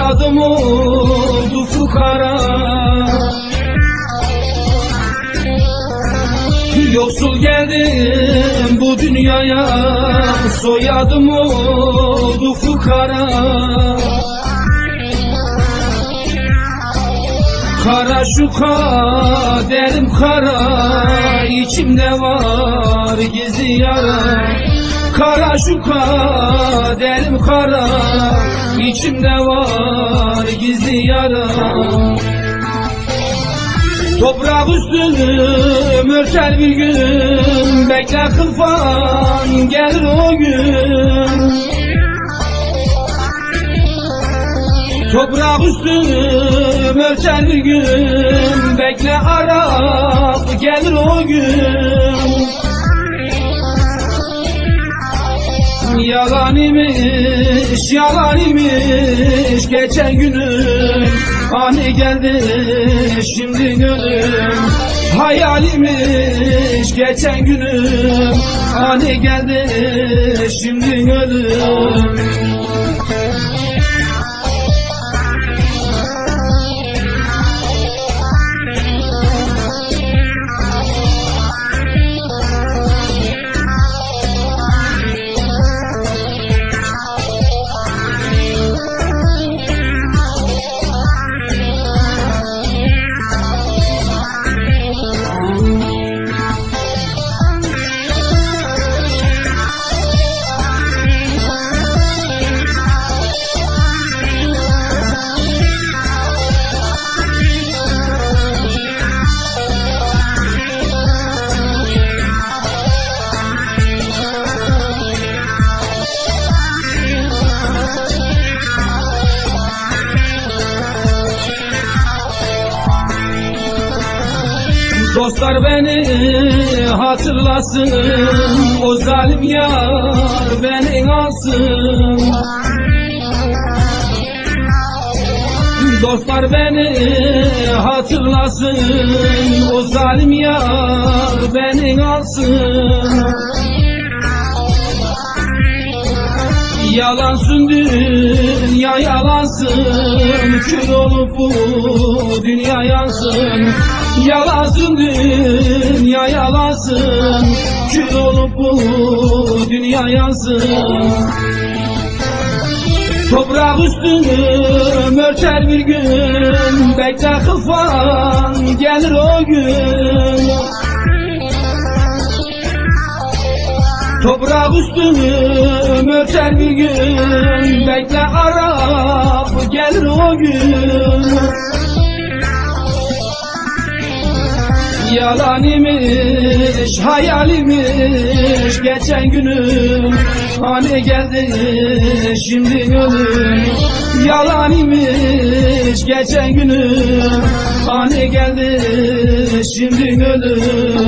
Soyadım oldu fukara. Yoksul geldim bu dünyaya. Soyadım oldu fukara. Kara şu kaderim kara. İçimde var gizli yara Kara şu kaderim kara. İçimde var gizli yara. Toprak üstünü örter bir gün. Bekle kılfan gelir o gün. Toprak üstünü örter bir gün. Bekle Arap gelir o gün Yalan imiş, yalan imiş Geçen günüm Hani geldi şimdi gönlüm Hayalimiş geçen günüm Hani geldi şimdi gönlüm Dostlar beni hatırlasın O zalim yar beni alsın. Dostlar beni hatırlasın O zalim yar beni alsın. Yalansın dünya yalansın Kül olup bu dünya yansın. Yalansın dünya yalansın Kül olup bu dünya yansın. Toprak üstünü örter bir gün. Bekle kıfan gelir o gün Toprak üstünü örter bir gün. Bekle Arap gelir o gün. Yalan imiş, hayalimiş Geçen günüm. Hani geldi şimdi gönlüm. Yalan imiş geçen günüm. Hani geldi şimdi gönlüm